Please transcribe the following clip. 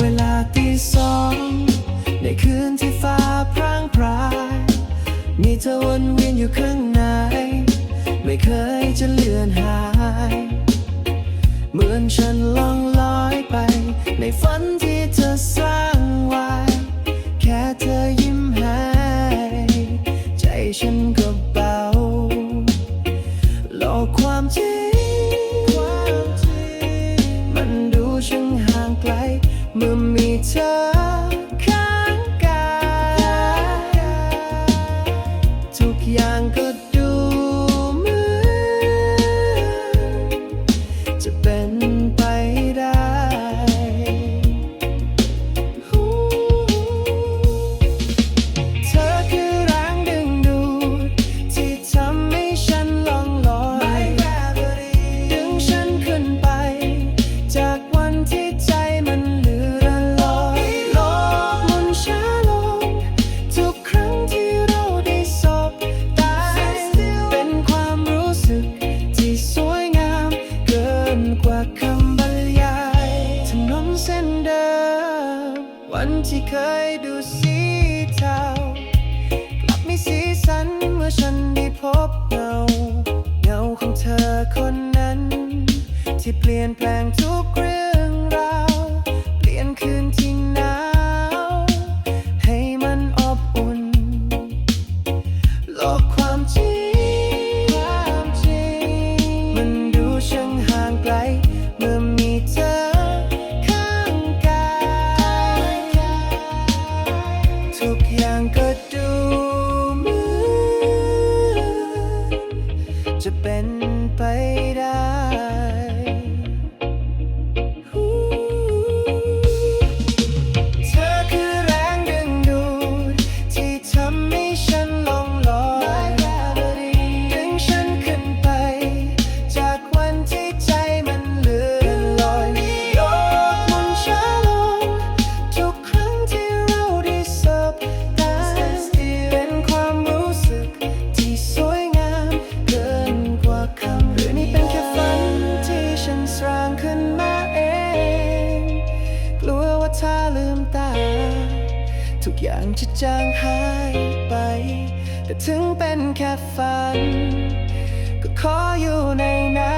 เวลาตีสองในคืนที่ฟ้าพรางพรมีเธอวนเวียนอยู่ข้างใน ไม่เคยจะเลือนหาย เหมือนฉันล่องลอยไปในฝันที่ ไกล เมื่อมีเธอข้างกายทุกอย่างก็ ที่เคยดูสีเทากลับมีสีสันเมื่อฉันได้พบเงา เงาของเธอคนนั้น ที่เปลี่ยนแปลงทุก จะเป็นไป ทุกอย่างจะจางหายไป แต่ถึงเป็นแค่ฝัน ก็ขออยู่ในนั้น